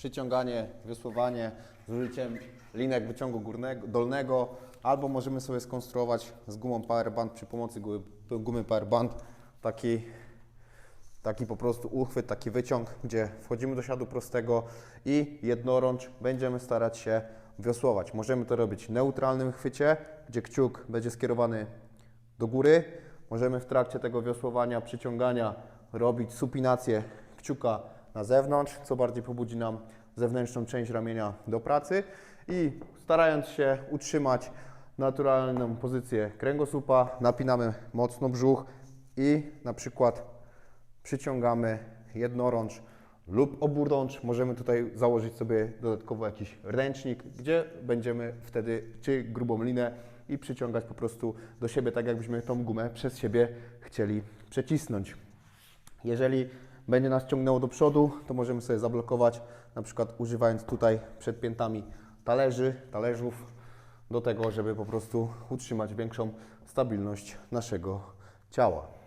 przyciąganie, wiosłowanie z użyciem linek wyciągu górnego, dolnego, albo możemy sobie skonstruować z gumą Powerband przy pomocy gumy, Powerband taki, taki po prostu uchwyt, taki wyciąg, gdzie wchodzimy do siadu prostego i jednorącz będziemy starać się wiosłować. Możemy to robić w neutralnym chwycie, gdzie kciuk będzie skierowany do góry. Możemy w trakcie tego wiosłowania, przyciągania robić supinację kciuka na zewnątrz, co bardziej pobudzi nam zewnętrzną część ramienia do pracy i starając się utrzymać naturalną pozycję kręgosłupa, napinamy mocno brzuch i na przykład przyciągamy jednorącz lub oburącz. Możemy tutaj założyć sobie dodatkowo jakiś ręcznik, gdzie będziemy wtedy czy grubą linę i przyciągać po prostu do siebie, tak jakbyśmy tą gumę przez siebie chcieli przecisnąć. Jeżeli będzie nas ciągnęło do przodu, to możemy sobie zablokować, na przykład używając tutaj przed piętami talerzy, talerzów, do tego, żeby po prostu utrzymać większą stabilność naszego ciała.